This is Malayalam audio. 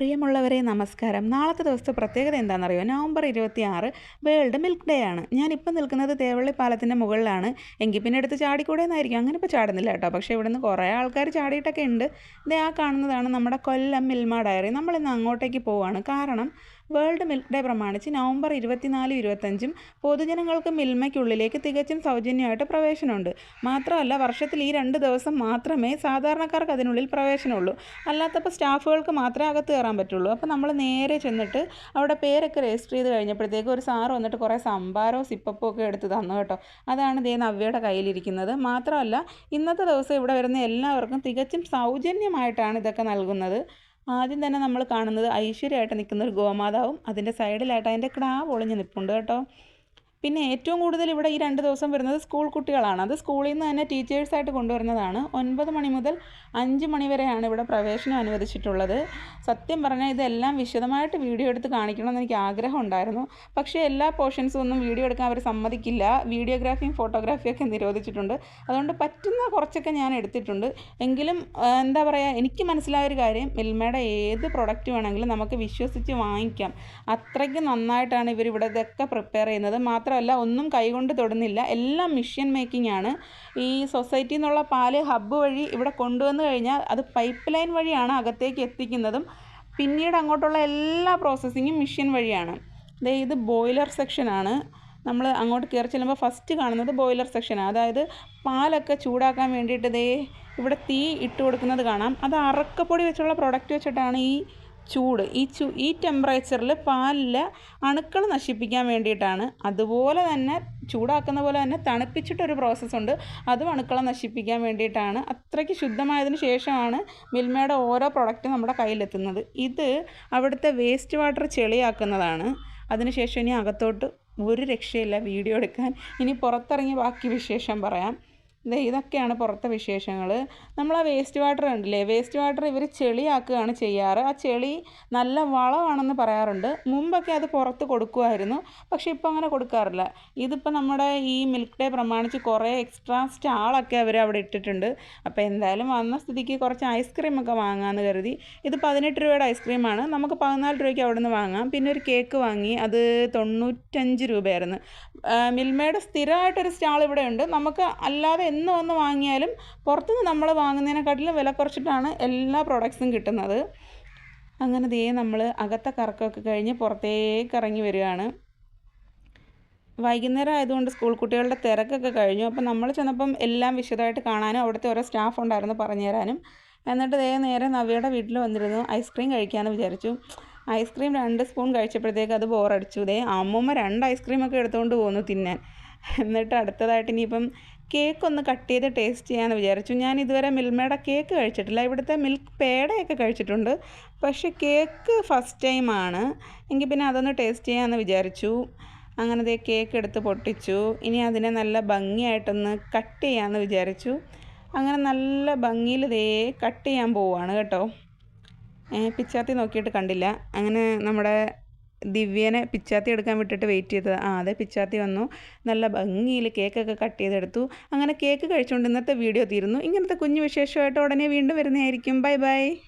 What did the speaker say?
പ്രിയമുള്ളവരെ നമസ്കാരം. നാളത്തെ ദിവസത്തെ പ്രത്യേകത എന്താണെന്നറിയോ നവംബർ ഇരുപത്തി ആറ് വേൾഡ് മിൽക്ക് ഡേ ആണ്. ഞാനിപ്പോൾ നിൽക്കുന്നത് തേവള്ളി പാലത്തിന്റെ മുകളിലാണ്. എങ്കിൽ പിന്നെ എടുത്ത് ചാടിക്കൂടെ എന്നായിരിക്കും. അങ്ങനെ ഇപ്പോൾ ചാടുന്നില്ല കേട്ടോ. പക്ഷേ ഇവിടുന്ന് കുറേ ആൾക്കാർ ചാടിയിട്ടൊക്കെ ഉണ്ട്. ഇതേ ആ കാണുന്നതാണ് നമ്മുടെ കൊല്ലം മിൽമ ഡയറി. നമ്മളിന്ന് അങ്ങോട്ടേക്ക് പോവുകയാണ് കാരണം വേൾഡ് മിൽക്ക് ഡേ പ്രമാണിച്ച് നവംബർ ഇരുപത്തിനാലും ഇരുപത്തഞ്ചും പൊതുജനങ്ങൾക്ക് മിൽമയ്ക്കുള്ളിലേക്ക് തികച്ചും സൗജന്യമായിട്ട് പ്രവേശനമുണ്ട്. മാത്രമല്ല വർഷത്തിൽ ഈ രണ്ട് ദിവസം മാത്രമേ സാധാരണക്കാർക്ക് അതിനുള്ളിൽ പ്രവേശനമുള്ളൂ. അല്ലാത്തപ്പോൾ സ്റ്റാഫുകൾക്ക് മാത്രമേ അകത്ത് കയറാൻ പറ്റുള്ളൂ. അപ്പോൾ നമ്മൾ നേരെ ചെന്നിട്ട് അവിടെ പേരൊക്കെ രജിസ്റ്റർ ചെയ്ത് കഴിഞ്ഞപ്പോഴത്തേക്ക് ഒരു സാറ് വന്നിട്ട് കുറേ സംഭാരവും സിപ്പപ്പും ഒക്കെ എടുത്ത് തന്നു കേട്ടോ. അതാണ് ദേ നവ്യയുടെ കയ്യിലിരിക്കുന്നത്. മാത്രമല്ല ഇന്നത്തെ ദിവസം ഇവിടെ വരുന്ന എല്ലാവർക്കും തികച്ചും സൗജന്യമായിട്ടാണ് ഇതൊക്കെ നൽകുന്നത്. ആദ്യം തന്നെ നമ്മൾ കാണുന്നത് ഐശ്വര്യമായിട്ട് നിൽക്കുന്ന ഒരു ഗോമാതാവും അതിന്റെ സൈഡിലായിട്ട് അതിന്റെ ക്ടാവ് ഒളിഞ്ഞ് നിൽപ്പുണ്ട് കേട്ടോ. പിന്നെ ഏറ്റവും കൂടുതൽ ഇവിടെ ഈ രണ്ട് ദിവസം വരുന്നത് സ്കൂൾ കുട്ടികളാണ്. അത് സ്കൂളിൽ നിന്ന് തന്നെ ടീച്ചേഴ്സായിട്ട് കൊണ്ടുവരുന്നതാണ്. ഒൻപത് മണി മുതൽ അഞ്ച് മണി വരെയാണ് ഇവിടെ പ്രവേശനം അനുവദിച്ചിട്ടുള്ളത്. സത്യം പറഞ്ഞാൽ ഇതെല്ലാം വിശദമായിട്ട് വീഡിയോ എടുത്ത് കാണിക്കണമെന്ന് എനിക്ക് ആഗ്രഹം ഉണ്ടായിരുന്നു. പക്ഷേ എല്ലാ പോർഷൻസും ഒന്നും വീഡിയോ എടുക്കാൻ അവർ സമ്മതിക്കില്ല. വീഡിയോഗ്രാഫിയും ഫോട്ടോഗ്രാഫിയും ഒക്കെ നിരോധിച്ചിട്ടുണ്ട്. അതുകൊണ്ട് പറ്റുന്ന കുറച്ചൊക്കെ ഞാൻ എടുത്തിട്ടുണ്ട്. എങ്കിലും എന്താ പറയുക എനിക്ക് മനസ്സിലായൊരു കാര്യം മിൽമയുടെ ഏത് പ്രൊഡക്റ്റ് വേണമെങ്കിലും നമുക്ക് വിശ്വസിച്ച് വാങ്ങിക്കാം. അത്രയ്ക്ക് നന്നായിട്ടാണ് ഇവർ ഇവിടെ ഇതൊക്കെ പ്രിപ്പയർ ചെയ്യുന്നത് മാത്രമല്ല ഒന്നും കൈകൊണ്ട് തൊടുന്നില്ല. എല്ലാം മിഷ്യൻ മേക്കിംഗ് ആണ്. ഈ സൊസൈറ്റിയിൽ നിന്നുള്ള പാൽ ഹബ്ബ് വഴി ഇവിടെ കൊണ്ടുവന്നു കഴിഞ്ഞാൽ അത് പൈപ്പ് ലൈൻ വഴിയാണ് അകത്തേക്ക് എത്തിക്കുന്നതും. പിന്നീട് അങ്ങോട്ടുള്ള എല്ലാ പ്രോസസ്സിങ്ങും മിഷ്യൻ വഴിയാണ്. ദേ ഇത് ബോയിലർ സെക്ഷനാണ് നമ്മൾ അങ്ങോട്ട് കയറി ചെല്ലുമ്പോൾ ഫസ്റ്റ് കാണുന്നത് ബോയിലർ സെക്ഷനാണ് അതായത് പാലൊക്കെ ചൂടാക്കാൻ വേണ്ടിയിട്ട് ദേ ഇവിടെ തീ ഇട്ട് കൊടുക്കുന്നത് കാണാം. അത് അറക്കപ്പൊടി വെച്ചുള്ള പ്രൊഡക്റ്റ് വെച്ചിട്ടാണ് ഈ ചൂട്. ഈ ചൂ ഈ ടെമ്പറേച്ചറിൽ പാലിൽ അണുക്കൾ നശിപ്പിക്കാൻ വേണ്ടിയിട്ടാണ്. അതുപോലെ തന്നെ ചൂടാക്കുന്ന പോലെ തന്നെ തണുപ്പിച്ചിട്ടൊരു പ്രോസസ്സുണ്ട് അതും അണുക്കളെ നശിപ്പിക്കാൻ വേണ്ടിയിട്ടാണ്. അത്രയ്ക്ക് ശുദ്ധമായതിനു ശേഷമാണ് മിൽമയുടെ ഓരോ പ്രൊഡക്റ്റും നമ്മുടെ കയ്യിലെത്തുന്നത്. ഇത് അവിടുത്തെ വേസ്റ്റ് വാട്ടർ ചെളിയാക്കുന്നതാണ്. അതിനുശേഷം ഇനി അകത്തോട്ട് ഒരു രക്ഷയില്ല വീഡിയോ എടുക്കാൻ. ഇനി പുറത്തിറങ്ങി ബാക്കി വിശേഷം പറയാം. ഇതൊക്കെയാണ് പുറത്തെ വിശേഷങ്ങൾ നമ്മൾ ആ വേസ്റ്റ് വാട്ടർ ഉണ്ടല്ലേ വേസ്റ്റ് വാട്ടർ ഇവർ ചെളിയാക്കുകയാണ് ചെയ്യാറ്. ആ ചെളി നല്ല വളമാണെന്ന് പറയാറുണ്ട്. മുമ്പൊക്കെ അത് പുറത്ത് കൊടുക്കുമായിരുന്നു പക്ഷേ ഇപ്പോൾ അങ്ങനെ കൊടുക്കാറില്ല. ഇതിപ്പോൾ നമ്മുടെ ഈ മിൽക്ക് ഡേ പ്രമാണിച്ച് കുറേ എക്സ്ട്രാ സ്റ്റാളൊക്കെ അവർ അവിടെ ഇട്ടിട്ടുണ്ട്. അപ്പോൾ എന്തായാലും വന്ന സ്ഥിതിക്ക് കുറച്ച് ഐസ്ക്രീമൊക്കെ വാങ്ങാമെന്ന് കരുതി. ഇത് പതിനെട്ട് രൂപയുടെ ഐസ്ക്രീമാണ് നമുക്ക് പതിനാല് രൂപയ്ക്ക് അവിടെ നിന്ന് വാങ്ങാം. പിന്നെ ഒരു കേക്ക് വാങ്ങി. അത് തൊണ്ണൂറ്റഞ്ച് രൂപയായിരുന്നു. മിൽമയുടെ സ്ഥിരമായിട്ടൊരു സ്റ്റാൾ ഇവിടെ ഉണ്ട്. നമുക്ക് അല്ലാതെ എന്ന് വന്ന് വാങ്ങിയാലും പുറത്തുനിന്ന് നമ്മൾ വാങ്ങുന്നതിനെക്കാട്ടിലും വില കുറച്ചിട്ടാണ് എല്ലാ പ്രോഡക്ട്സും കിട്ടുന്നത്. അങ്ങനെ ദേ നമ്മൾ അകത്തെ കറക്കമൊക്കെ കഴിഞ്ഞ് പുറത്തേക്ക് ഇറങ്ങി വരികയാണ്. വൈകുന്നേരം ആയതുകൊണ്ട് സ്കൂൾ കുട്ടികളുടെ തിരക്കൊക്കെ കഴിഞ്ഞു. അപ്പം നമ്മൾ ചെന്നപ്പം എല്ലാം വിശദമായിട്ട് കാണാനും അവിടുത്തെ ഓരോ സ്റ്റാഫ് ഉണ്ടായിരുന്നു പറഞ്ഞു തരാനും. എന്നിട്ട് ദേ നേരെ നവ്യയുടെ വീട്ടിൽ വന്നിരുന്നു. ഐസ്ക്രീം കഴിക്കാമെന്ന് വിചാരിച്ചു. ഐസ്ക്രീം രണ്ട് സ്പൂൺ കഴിച്ചപ്പോഴത്തേക്ക് അത് ബോറടിച്ചു ദേ അമ്മൂമ്മ രണ്ട് ഐസ്ക്രീമൊക്കെ എടുത്തുകൊണ്ട് പോന്നു തിന്നാൻ. എന്നിട്ട് അടുത്തതായിട്ട് ഇനിയിപ്പം കേക്ക് ഒന്ന് കട്ട് ചെയ്ത് ടേസ്റ്റ് ചെയ്യാമെന്ന് വിചാരിച്ചു. ഞാൻ ഇതുവരെ മിൽമയുടെ കേക്ക് കഴിച്ചിട്ടില്ല. ഇവിടുത്തെ മിൽക്ക് പേടയൊക്കെ കഴിച്ചിട്ടുണ്ട്. പക്ഷേ കേക്ക് ഫസ്റ്റ് ടൈമാണ് എങ്കിൽ പിന്നെ അതൊന്ന് ടേസ്റ്റ് ചെയ്യാമെന്ന് വിചാരിച്ചു. അങ്ങനെ ദേ കേക്ക് എടുത്ത് പൊട്ടിച്ചു. ഇനി അതിനെ നല്ല ഭംഗിയായിട്ടൊന്ന് കട്ട് ചെയ്യാമെന്ന് വിചാരിച്ചു. അങ്ങനെ നല്ല ഭംഗിയിൽ ദേ കട്ട് ചെയ്യാൻ പോവുകയാണ് കേട്ടോ. പിച്ചാത്തി നോക്കിയിട്ട് കണ്ടില്ല. അങ്ങനെ നമ്മുടെ ദിവ്യനെ പിച്ചാത്തി എടുക്കാൻ വിട്ടിട്ട് വെയിറ്റ് ചെയ്തത്. ആ അതെ പിച്ചാത്തി വന്നു. നല്ല ഭംഗിയിൽ കേക്കൊക്കെ കട്ട് ചെയ്തെടുത്തു. അങ്ങനെ കേക്ക് കഴിച്ചുകൊണ്ട് ഇന്നത്തെ വീഡിയോ തീരുന്നു. ഇങ്ങനത്തെ കുഞ്ഞു വിശേഷമായിട്ട് ഉടനെ വീണ്ടും വരുന്നതായിരിക്കും. Bye bye